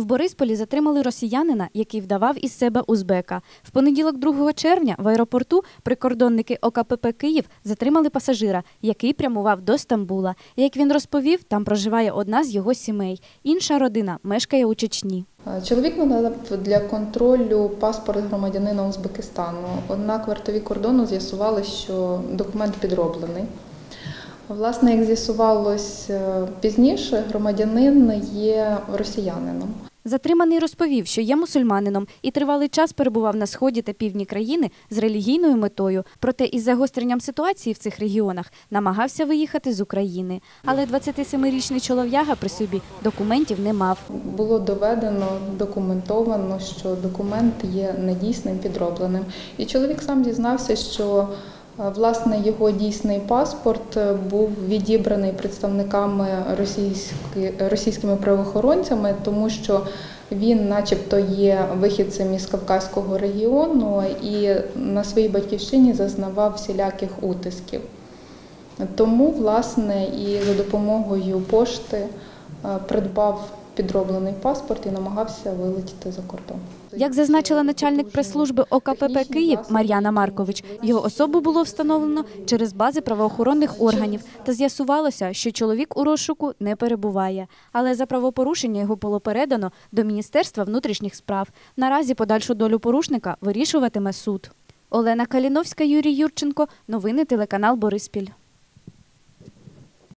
В Борисполі затримали росіянина, який вдавав із себе узбека. В понеділок, 2 червня, в аеропорту прикордонники ОКПП Київ затримали пасажира, який прямував до Стамбула. Як він розповів, там проживає одна з його сімей. Інша родина мешкає у Чечні. Чоловік надав для контролю паспорт громадянина Узбекистану. Однак вартові кордону з'ясували, що документ підроблений. Власне, як з'ясувалось е, пізніше, громадянин є росіянином. Затриманий розповів, що є мусульманином і тривалий час перебував на сході та півдні країни з релігійною метою. Проте із загостренням ситуації в цих регіонах намагався виїхати з України. Але 27-річний чолов'яга при собі документів не мав. Було доведено, документовано, що документ є недійсним, підробленим. І чоловік сам дізнався, що власне його дійсний паспорт е, був відібраний представниками російські, російськими правоохоронцями, тому що він, начебто, є вихідцем із Кавказького регіону і на своїй батьківщині зазнавав всіляких утисків. Тому, власне, і за допомогою пошти е, придбав підроблений паспорт і намагався вилетіти за кордон. Як зазначила начальник прес-служби ОКПП Київ Мар'яна Маркович, його особу було встановлено через бази правоохоронних органів та з'ясувалося, що чоловік у розшуку не перебуває. Але за правопорушення його було передано до Міністерства внутрішніх справ. Наразі подальшу долю порушника вирішуватиме суд. Олена Каліновська, Юрій Юрченко. Новини телеканал Бориспіль.